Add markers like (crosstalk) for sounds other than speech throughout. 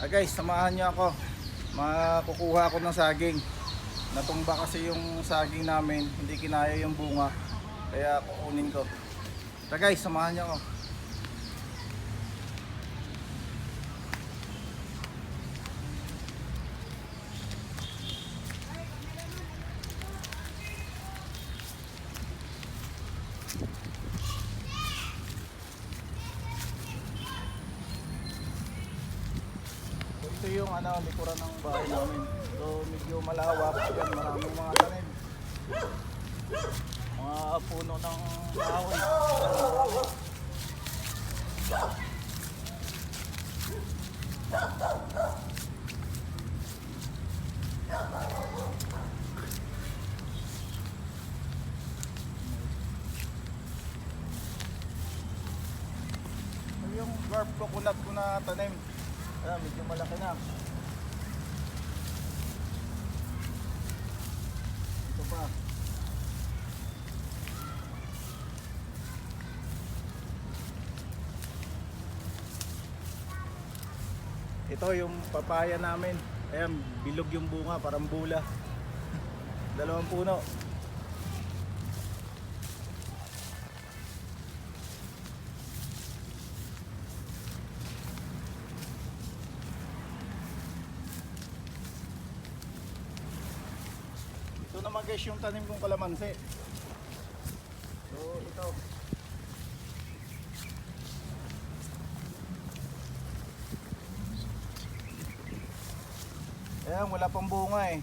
Ah guys, samahan niyo ako. Makukuha ako ng saging. Natumba kasi yung saging namin, hindi kinaya yung bunga. Kaya kukunin ko. Tara guys, samahan niyo ako. Ito yung ano, likuran ng bahay namin. So medyo malawak. Yan, maraming mga tanim. Mga puno ng kahoy. Yung dwarf coconut ko na tanim. Ayan, medyo malaki na. Ito pa. Ito yung papaya namin. Ayan, bilog yung bunga, parang bula. (laughs) Dalawang puno. Guys yung tanim kong kalamansi. So ito. Ayan, wala pang bunga eh.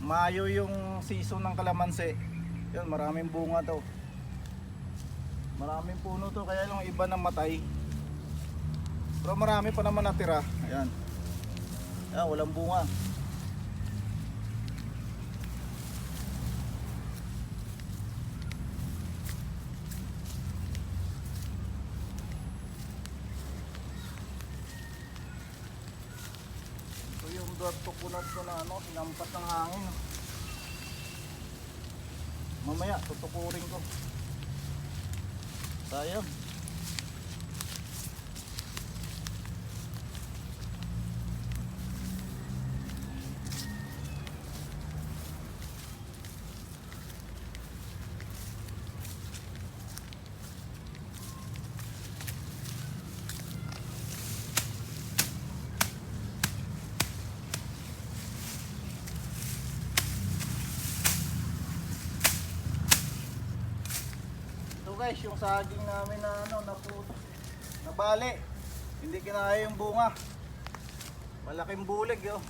Mayo yung season ng kalamansi. Yun, maraming bunga to. Maraming puno to, kaya yung iba na matay. Pero marami pa naman natira. Ayan. Ayan, walang bunga. Dwarf coconut ko na ano, sinampas ng hangin. Mamaya, tutukurin ko. Sayang. Guys, yung saging namin na ano, napu nabali. Hindi kinaya yung bunga. Malaking bulig yo.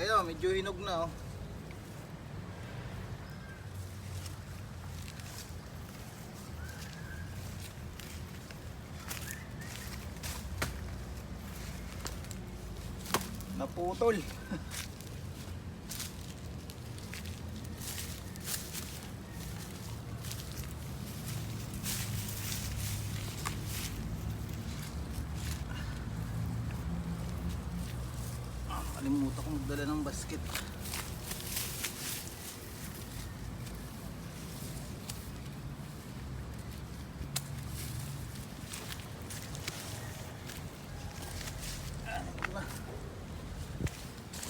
Ayun, medyo hinog na oh. Naputol. (laughs) Ah, Kalimutan ko magdala ng basket.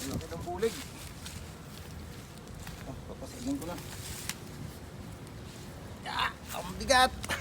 Laki ng bulig. Ah, papasigin ko lang. Ah, ang bigat!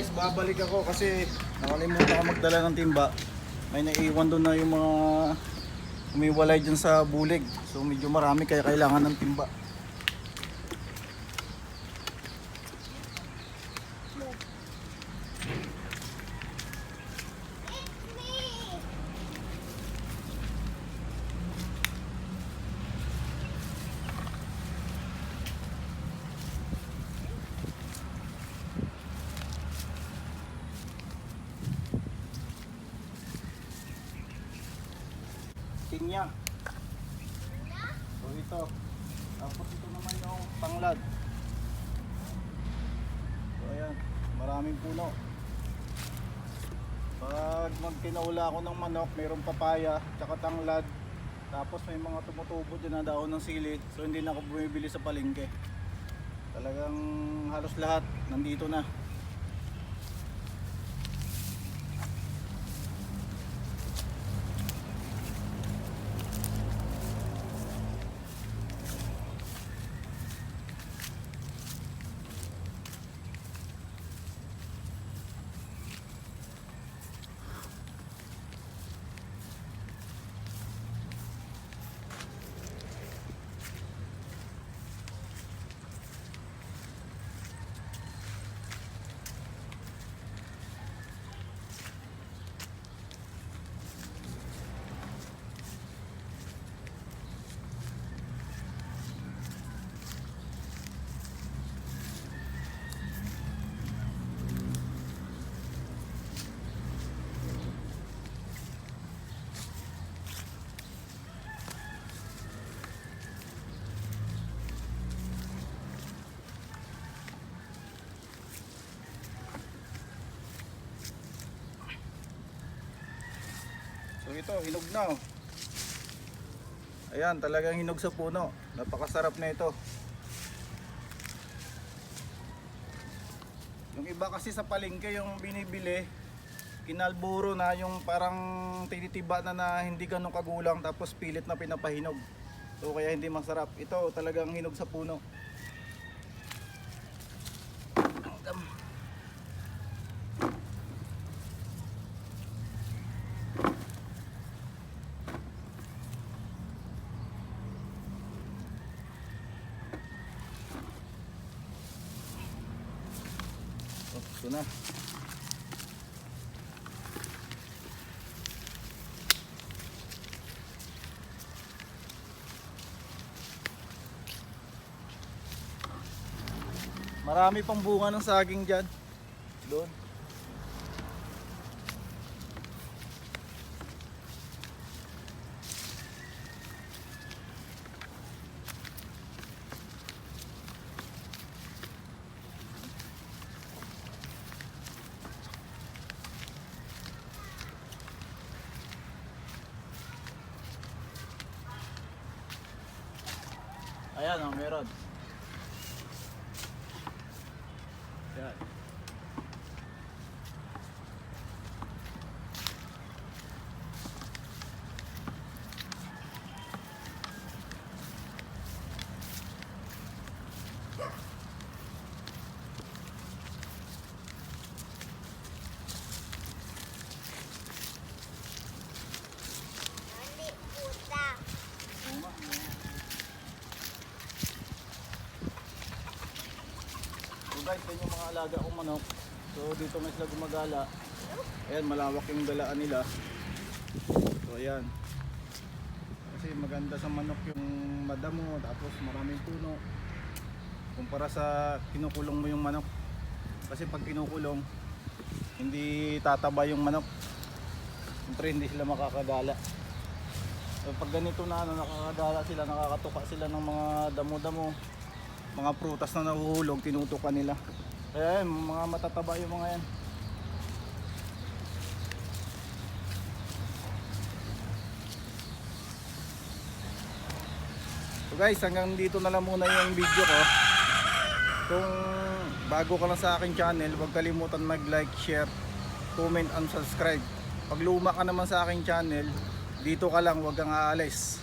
Guys, babalik ako kasi nakalimutan ako magdala ng timba. May naiwan doon na yung mga umiwalay dyan sa bulig. So medyo marami kaya kailangan ng timba. Pinya. So ito. Tapos ito naman yung tanglad. So ayan, maraming puno. Pag magtinaula ako ng manok, mayroong papaya, tsaka tanglad. Tapos may mga tumutubo dyan na daon ng sili. So hindi na ako bumibili sa palengke. Talagang halos lahat nandito na. Ito, hinog na oh. Ayan, talagang hinog sa puno. Napakasarap na ito. Yung iba kasi sa palengke yung binibili, kinalburo na yung parang tinitiba na na hindi ganun kagulang tapos pilit na pinapahinog. So kaya hindi masarap. Ito talagang hinog sa puno. Oh, ito. Marami pang bunga ng saging dyan. Doon. Ayan oh, meron. Yan. So guys, yan yung mga alaga kong manok. So dito na sila gumagala. Ayan, malawak yung galaan nila. So ayan. Kasi maganda sa manok yung madamo, tapos maraming puno. Kumpara sa kinukulong mo yung manok. Kasi pag kinukulong, hindi tataba yung manok. Siyempre hindi sila makakagala. So pag ganito na ano, nakakagala sila, nakakatuka sila ng mga damo-damo mga prutas na nahuhulog, tinutukan nila. Kaya yan, mga matataba yung mga yan. So guys, hanggang dito na lang muna yung video ko. Kung bago ka lang sa akin channel, huwag kalimutan mag-like, share, comment, and subscribe. Pag luma ka naman sa aking channel, dito ka lang, huwag kang aalis.